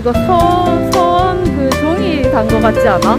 이거 서, 선, 그 종이 단 거 같지 않아?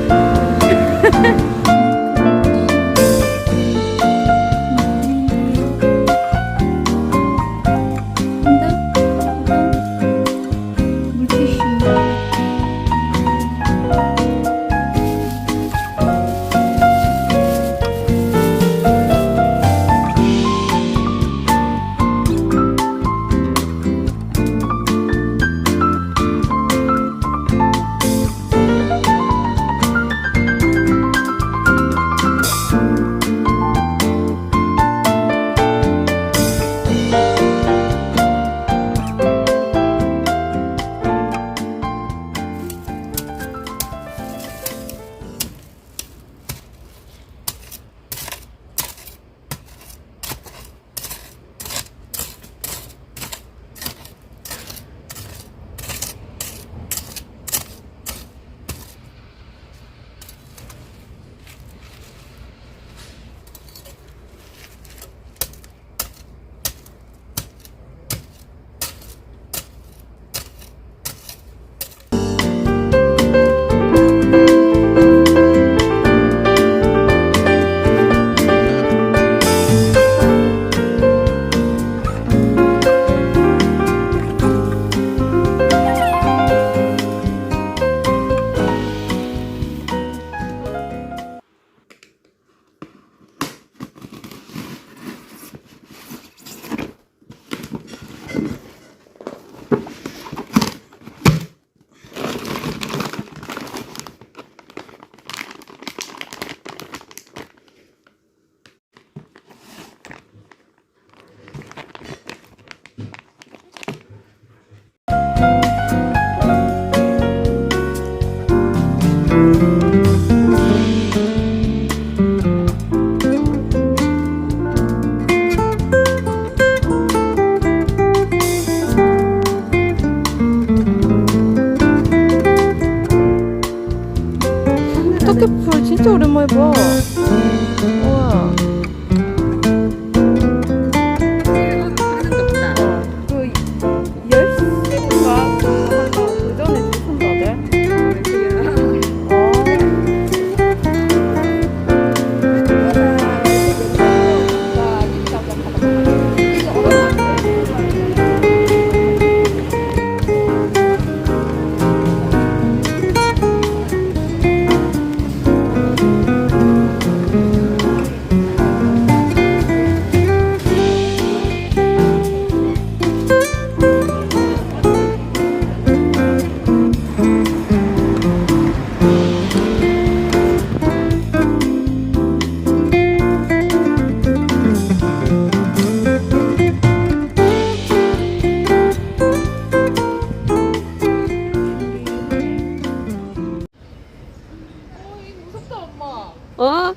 어?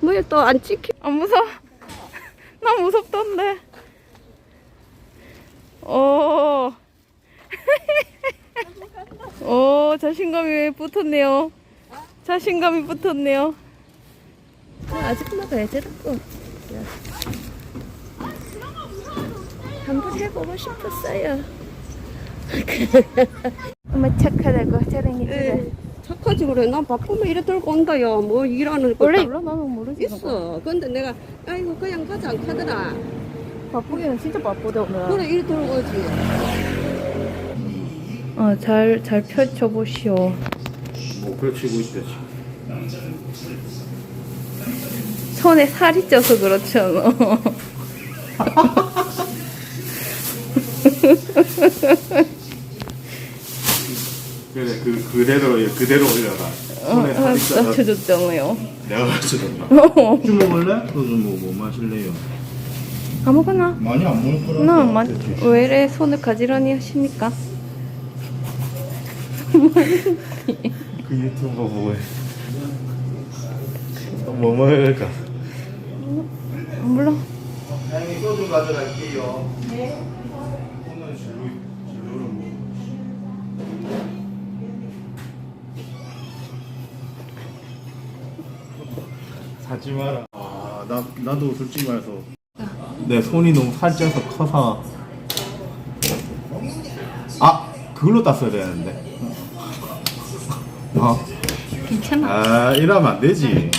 뭐야 또 안 찍혀? 안 무서워. 나 무섭던데. 오. 오, 자신감이 붙었네요. 자신감이 붙었네요. 아줌마가 애들었고 한번 해보고 싶었어요. 엄마 착하다고 에 착하지 그래. 난 바쁘면 이래 들고 온다 야. 뭐 일하는 거 원래 딱 몰라 나는 모르지. 있어. 근데 내가 아이고 그냥 가자 안 카더라. 바쁘기는 진짜 바쁘다 오늘. 그래 이래 들고 오지. 어, 잘, 잘 펼쳐 보시오. 뭐 펼치고 있대 지금. 손에 살이 쪄서 그렇잖아. 그래 그 그대로 그대로 올려라. 손에 어, 낮춰줬잖아요. 내가 가르쳐줬나? 어, 좀 먹을래? 너좀 뭐, 뭐 마실래요? 아무거나. 많이 안 먹을 거라. 나, 마, 왜 이래 손을 가지런히 하십니까? 그 유튜버 보고 해. 뭐 먹을까? 몰라. 사장님 소주 가져갈게요. 네. 사지 마라. 아, 나 나도 솔직히 말해서 내 손이 너무 살쪄서 커서 아 그걸로 땄어야 되는데. 어? 괜찮아. 아, 이러면 안 되지.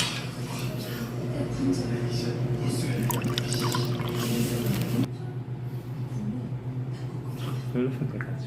돼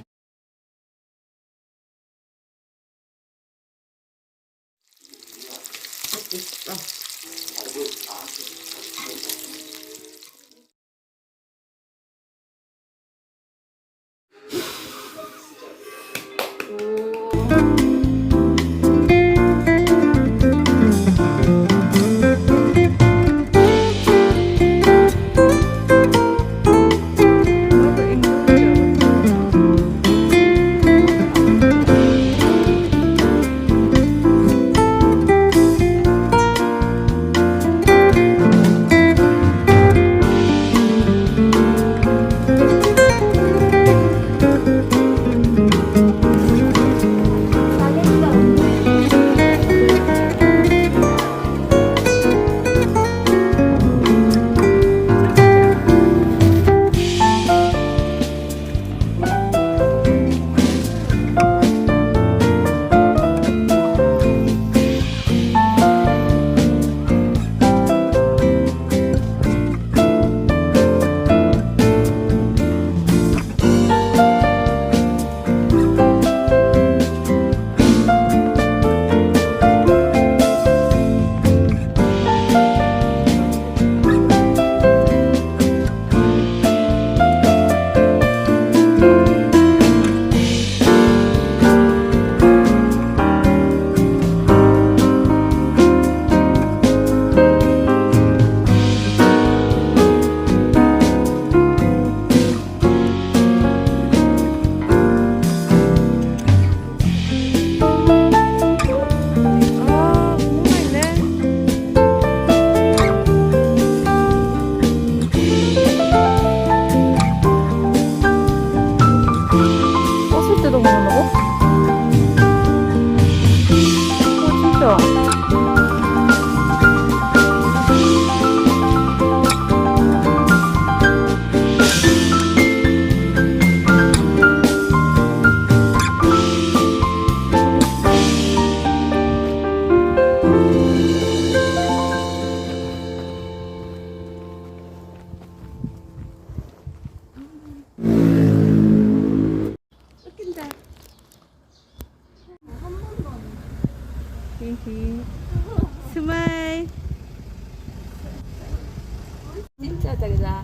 저기다.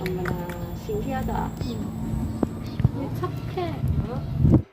어머나 신기하다. 착해. 어?